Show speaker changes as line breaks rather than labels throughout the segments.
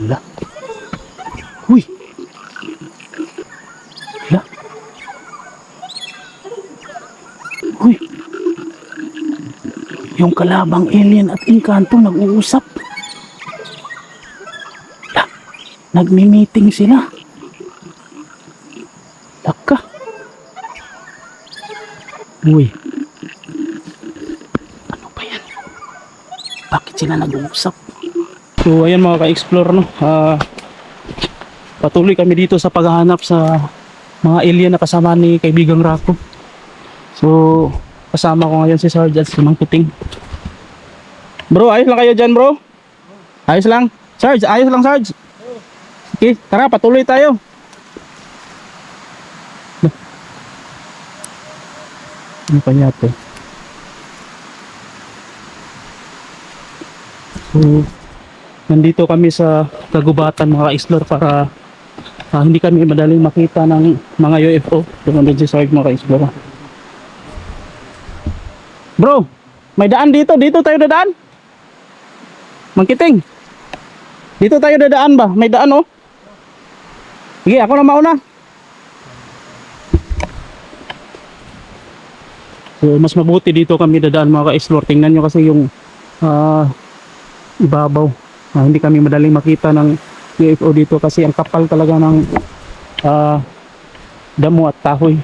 La. Uy. La. Uy. Yung kalabang alien at inkanto nag-uusap. La. Nagmi-meeting sila. Laka. Uy. Ano ba yan? Bakit sila nag-uusap? So ayan mga ka-explore no. Ah, patuloy kami dito sa paghahanap sa mga alien na kasama ni kaibigang Rako. So kasama ko ngayon si Sarge at si Mang Puting. Bro, ayos lang kayo dyan bro? Ayos lang? Sarge, ayos lang Sarge? Okay, tara patuloy tayo. Ano pa niya to? So, nandito kami sa kagubatan mga ka-explore para ah, hindi kami madaling makita ng mga UFO. Tumunod si Sarge mga ka-explore. Bro, may daan dito. Dito tayo dadaan. Mangkiting. Dito tayo dadaan ba? May daan oh. Sige, ako na mauna. So, mas mabuti dito kami dadaan mga ka-explore. Tingnan nyo kasi yung ah, ibabaw. Ah, hindi kami madaling makita ng UFO dito kasi ang kapal talaga ng ah, damo at kahoy.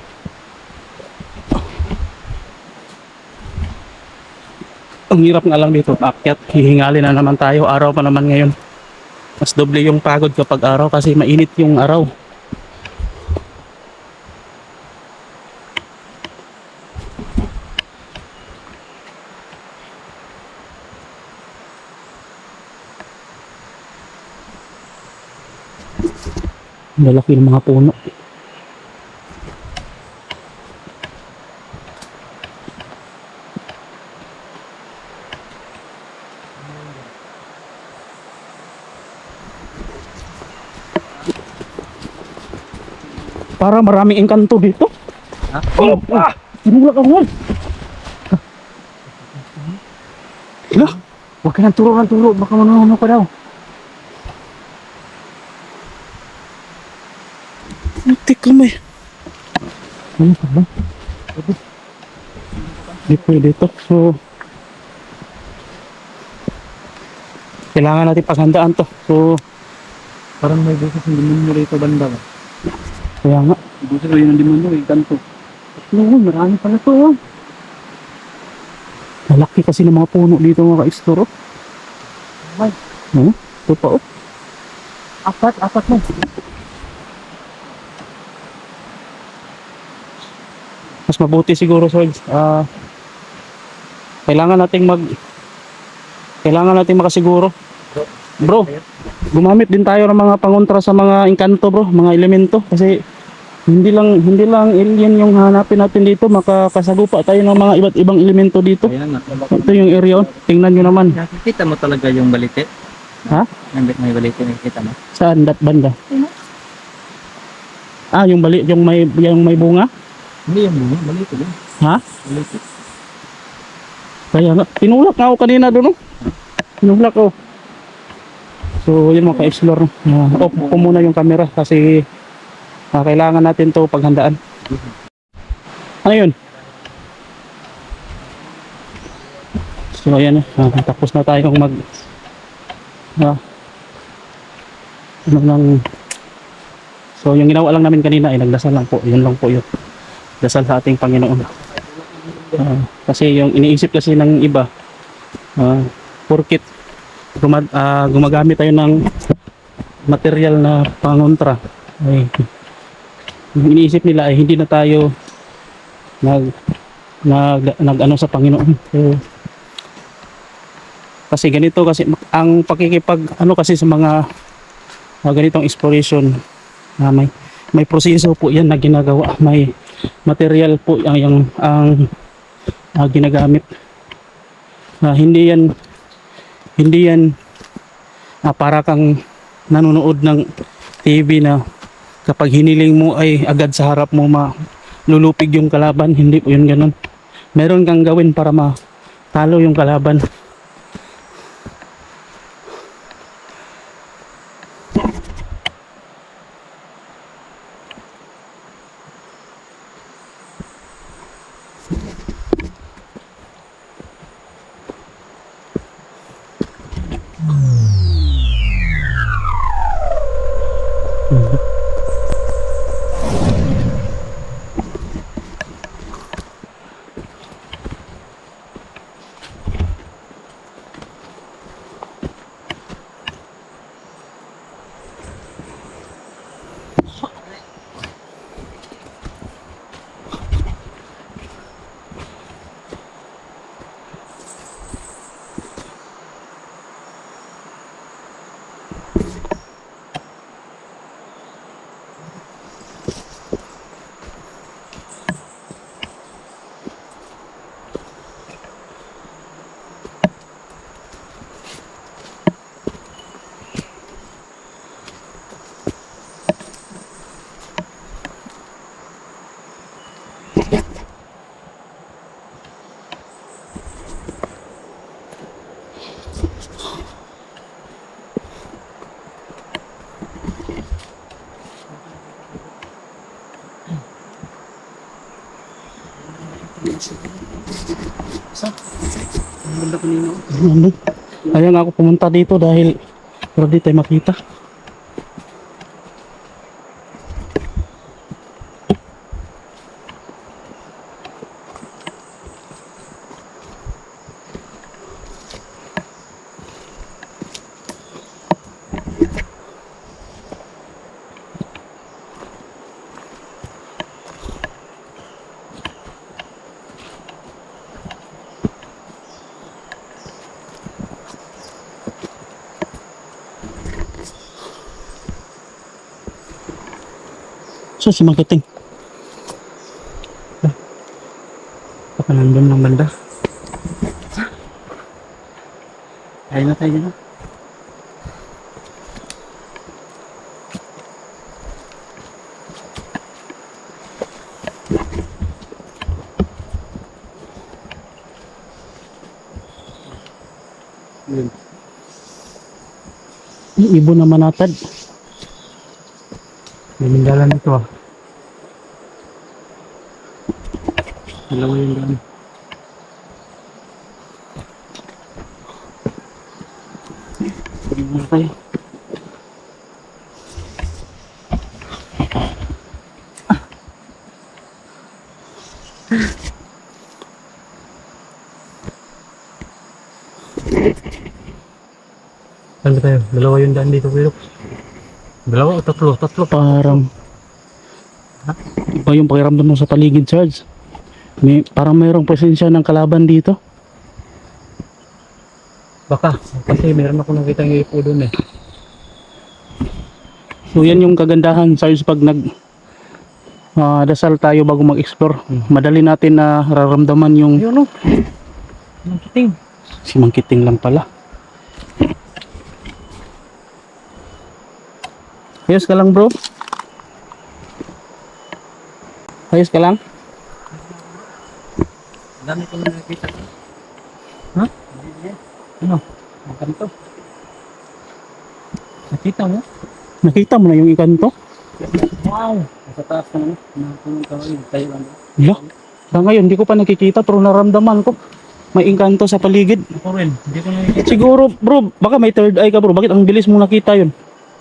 Ang hirap nga lang dito, akyat, hihingali na naman tayo, araw pa naman ngayon. Mas doble yung pagod kapag araw kasi mainit yung araw. Lalaki ng mga puno. Para maraming engkanto dito.
Ha?
Oh, ah! Tinulak ako. Hala, huwag ka nang turo ng turo. Baka manuno ka daw. Putik ka may. Ano ka ba? Hindi pwede ito. So, kailangan natin paghandaan to. So,
Parang may bukas ng demonyo rito banda ba?
kaya nga.
Bukas rin ng demonyo eh, ganto.
Oo, marami pala to. oh. Malaki kasi ng mga puno dito mga ka-explore. oh.
Ay.
Hmm? Ito pa oh.
Apat, apat mo.
Mas mabuti siguro Sarge. Ah, kailangan nating mag kailangan nating makasiguro. Bro, gumamit din tayo ng mga pangontra sa mga engkanto bro, mga elemento kasi hindi lang hindi lang alien yung hanapin natin dito, makakasagupa tayo ng mga iba't ibang elemento dito.
Ayan.
Ito yung area, oh. tingnan nyo naman.
Nakikita mo talaga yung balite?
Ha?
Yung may balite nakikita mo?
Saan dat banda? Ah, yung bali, yung may yung may bunga?
Hindi yung bunga, balite din.
Ha?
Balite.
Kaya nga, tinulak nga ako kanina doon, oh. Tinulak ko. So, yun mga ka-explore. Uh, off ko muna yung camera kasi ah, kailangan natin to paghandaan. Ano yun? So, ayan. ah, tapos na tayong mag ah, ano lang So, yung ginawa lang namin kanina ay nagdasal lang po. Yun lang po yun. Dasal sa ating Panginoon. Ah, kasi yung iniisip kasi ng iba, ah, porkit gumag, ah, gumagamit tayo ng material na pangontra, ay yung iniisip nila ay hindi na tayo nag nag, nag ano sa Panginoon. So, kasi ganito kasi ang pakikipag ano kasi sa mga ah, ganitong exploration ah, may may proseso po yan na ginagawa may material po ang yung ang ah, ginagamit. Ah, hindi yan hindi yan ah, para kang nanonood ng TV na kapag hiniling mo ay agad sa harap mo malulupig yung kalaban hindi po yun ganun. Meron kang gawin para matalo yung kalaban Mm-hmm.
Ang ganda kanina.
Ano? Kaya nga ako pumunta dito dahil pero di tayo makita. So si Marketing. Ah. Baka nandun ng banda. Ayun na tayo ah.
Yun.
Yung ibon na manatad. May minggalan dito ah.
Dalawa yung daan.
Tingnan tayo.
Ba tayo? Dalawa yung daan dito, Lux. Dalawa o tatlo? Tatlo.
Parang iba yung pakiramdam mo sa paligid, Sarge. May, parang mayroong presensya ng kalaban dito.
Baka. Kasi meron ako nakita ng ipo doon eh.
So yan yung kagandahan, Sarge, pag nag ah, dasal tayo bago mag-explore. Madali natin na raramdaman yung
Ayun o. Ang kiting.
si Mangkiting lang pala. Ayos ka lang, bro? Ayos ka lang?
Ang dami ko na nakita. Ha? Ano? Ang kanto. Nakita mo?
Nakita mo na yung ikanto?
Wow! Sa taas ka naman. Nakakulong ka ngayon. Tayo lang.
Hala, sa ngayon, hindi ko pa nakikita pero naramdaman ko. May engkanto sa paligid.
Ako rin. Hindi ko nakikita.
Siguro, bro, baka may third eye ka, bro. Bakit ang bilis mo nakita yun?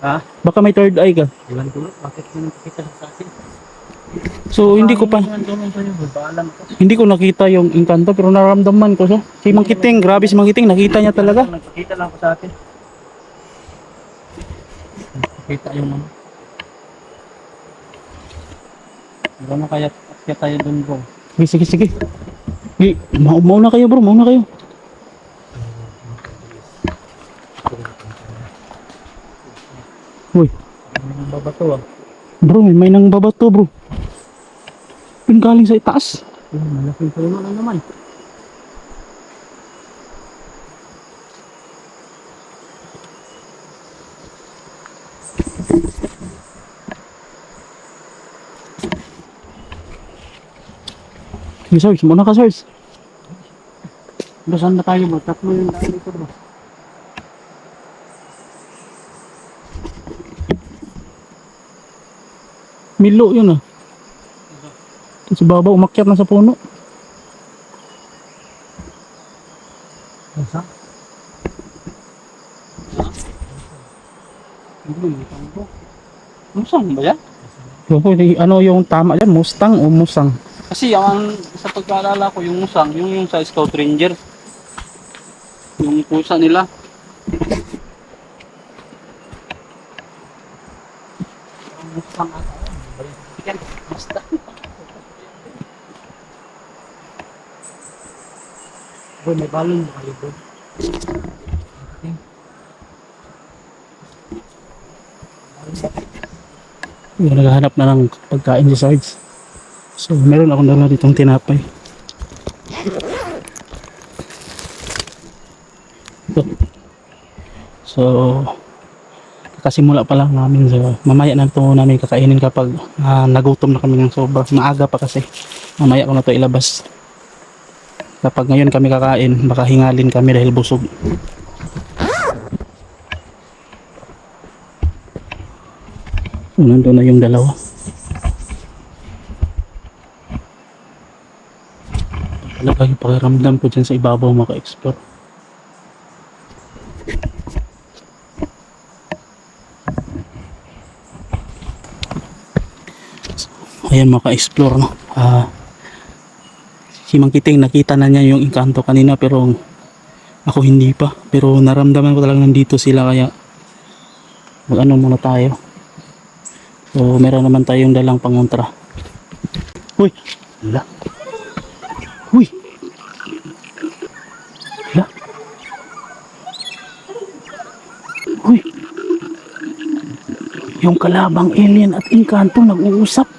Ha?
Baka may third eye ka.
Iwan ko. Bakit mo nakikita sa akin?
So, hindi ko pa,
ko ko.
hindi ko nakita yung engkanto pero naramdaman ko. So, si Mangkiting, grabe si Mangkiting, nakita niya talaga.
Nagpakita lang ako sa atin. Nakita yung ano. Hindi na kaya kaya tayo dun bro.
Sige, sige, sige. Sige, ma mauna kayo, bro. Mauna kayo. Uy,
Ang babato ah.
bro, may may nang babato, bro. Yung galing sa itaas.
Yung malaking puno na naman.
Sige, Sarge. Mauna ka, Sarge.
Bro, saan na tayo bro? Tatlo yung daan dito bro.
Milo yun ah. Sa baba, umakyat na sa puno.
Tango. Musang ba yan?
Ano yung tama dyan? Mustang o Musang?
Kasi ang sa pagkaalala ko yung musang, yung yung sa Scout Ranger. Yung pusa nila. Ang Mustang ata. Yan, basta. Boy, may balon mo kayo, boy.
Yung naghahanap na ng pagkain si Sarge. So, meron akong dala ditong tinapay. So, kasimula pa lang namin. So, mamaya na ito namin kakainin kapag ah, nagutom na kami ng sobra. Maaga pa kasi. Mamaya ko na ito ilabas. Kapag ngayon kami kakain, baka hingalin kami dahil busog. Nandun na yung dalawa. Talaga yung pakiramdam ko dyan sa ibabaw maka-explore. Ayan maka-explore no. Ah, si Mang Kiting nakita na niya yung engkanto kanina pero ako hindi pa. Pero naramdaman ko talagang nandito sila kaya mag ano muna tayo. So, meron naman tayong dalang pangontra. Uy! Hala. Uy! Hala. Uy! Yung kalabang alien at engkanto nag-uusap.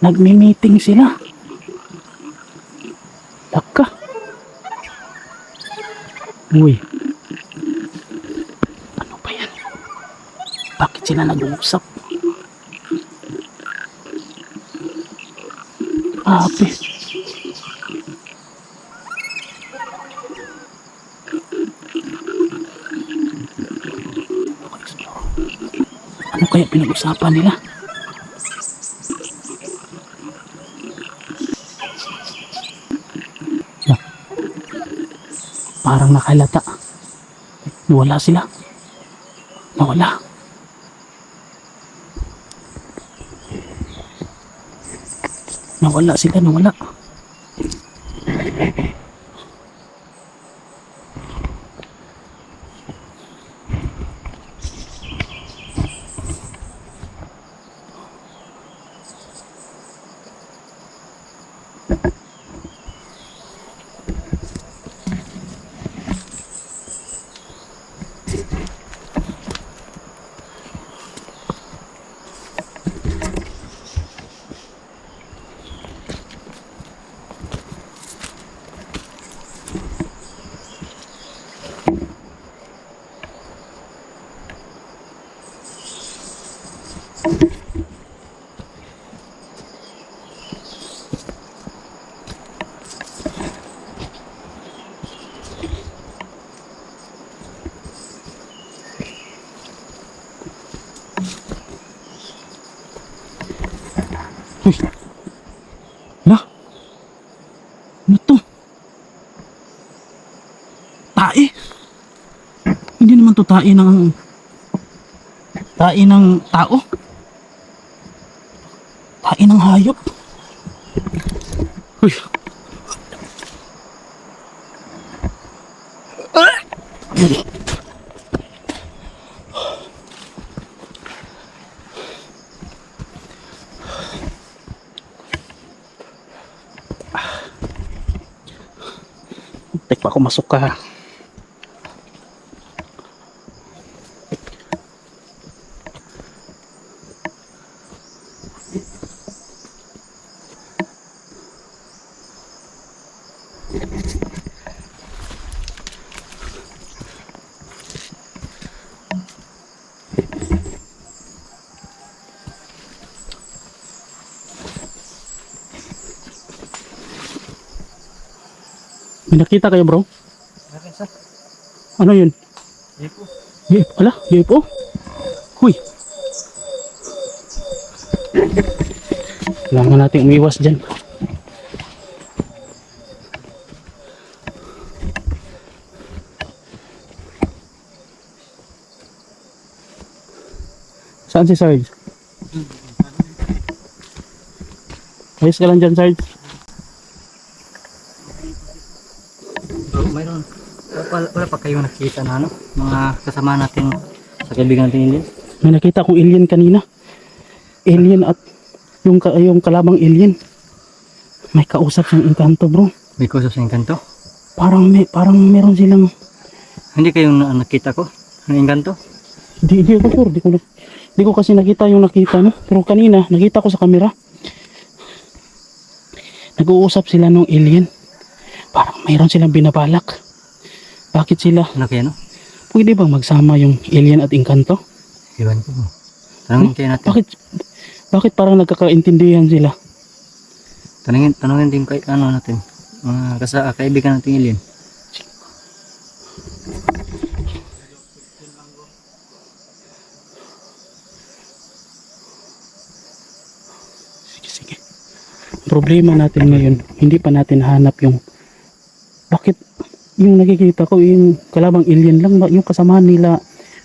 Nagmi-meeting sila. Laka. Uy. Ano ba yan? Bakit sila nag-uusap? Grabe. Ano kaya pinag-usapan nila? Parang nakalata. Wala sila. Nawala. Nawala sila, nawala. Uy. Hala. Ano to? Tae. Hindi naman to tae ng... Tae ng tao. Tae ng hayop. Uy. Tek pa ako masok May nakita kayo bro?
Meron sa
Ano yun?
Ipo.
Yep, ala, UFO? Huy. Kailangan natin umiwas dyan. Saan si Sarge? Ayos ka lang dyan, Sarge.
Bro, mayroon. Wala, wala pa kayong nakita na ano? Mga kasama natin sa kaibigan natin Indian.
May nakita kong alien kanina. Alien at yung, yung kalabang alien. May kausap siyang engkanto, bro.
Because of sa engkanto.
Parang may, parang meron silang,
Hindi kayong na, nakita ko ng engkanto.
di, di ko sure, di ko, na- di ko kasi nakita yung nakita mo. Pero kanina, nakita ko sa kamera. Nag-uusap sila ng alien. Parang mayroon silang binabalak. Bakit sila?
Ano kaya no?
Pwede bang magsama yung alien at engkanto?
Iwan ko. Tanungin kayo natin.
Bakit, bakit parang nagkakaintindihan sila?
Tanungin, tanungin din kay ano natin. Mga kasa, kaibigan natin Indian.
Sige, sige. Problema natin ngayon, hindi pa natin hanap yung bakit yung nakikita ko yung kalabang alien lang yung kasamahan nila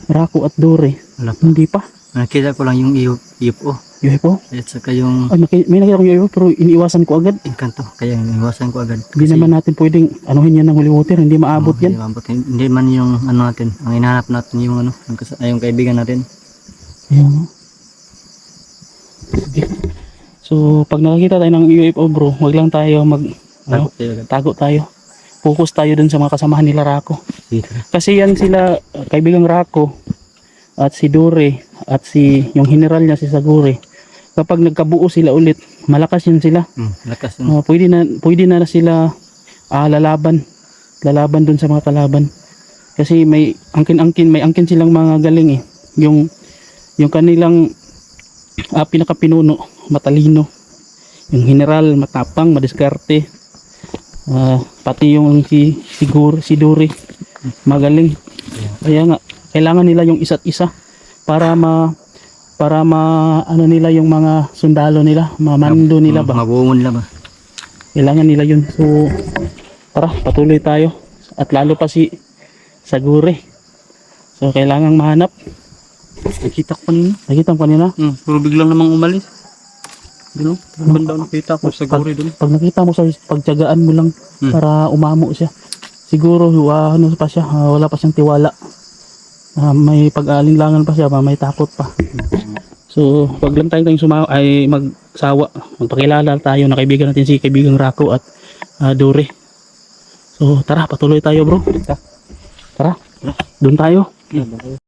Rako at Dore
Wala pa.
hindi pa
Nakita ko lang yung UFO.
UFO
At saka yung
ay naki, may nakita ko yung UFO pero iniwasan ko agad
engkanto. Kaya iniwasan ko agad.
hindi naman natin pwedeng anuhin yan ng holy water hindi maabot
Oh,
yan
Hindi, maabot. Hindi man yung ano natin. Ang hinahanap natin yung ano, yung, kas- ay, yung kaibigan natin.
Ayan. oh. Sige. so pag nakakita tayo ng UFO bro wag lang tayo mag ano,
Takot tayo agad.
tago tayo focus tayo dun sa mga kasamahan nila Rako. Kasi yan sila, uh, kaibigang Rako at si Dore at si yung general niya si Sagure. Kapag nagkabuo sila ulit, malakas yan sila.
Hmm, lakas yun.
Uh, pwede na pwede na sila ah, lalaban. Lalaban dun sa mga kalaban. Kasi may angkin-angkin, may angkin silang mga galing eh. Yung yung kanilang ah, pinakapinuno, matalino. Yung general, matapang, madiskarte. Ah, pati yung si Sigur, si Dore, magaling. Kaya nga, kailangan nila yung isa't isa para ma para ma ano nila yung mga sundalo nila, mamando nila ba.
Mabuo nila ba?
Kailangan nila yun. So, tara, patuloy tayo. At lalo pa si Sagure. So, kailangan mahanap.
Nakita ko kanina.
Nakita mo kanina?
Hmm, pero biglang namang umalis. Dino, banda nakita ko sa guri dun.
Pag nakita mo sa pagtyagaan mo lang
Hmm.
para umamo siya. Siguro, uh, ano pa siya, ah, wala pa siyang tiwala. Ah, may pag-alinlangan pa siya, may takot pa. So, wag lang tayo tayong suma ay magsawa. Magpakilala tayo na kaibigan natin si kaibigang Rako at ah, Dore. So, tara, patuloy tayo, bro. Tara. Doon tayo.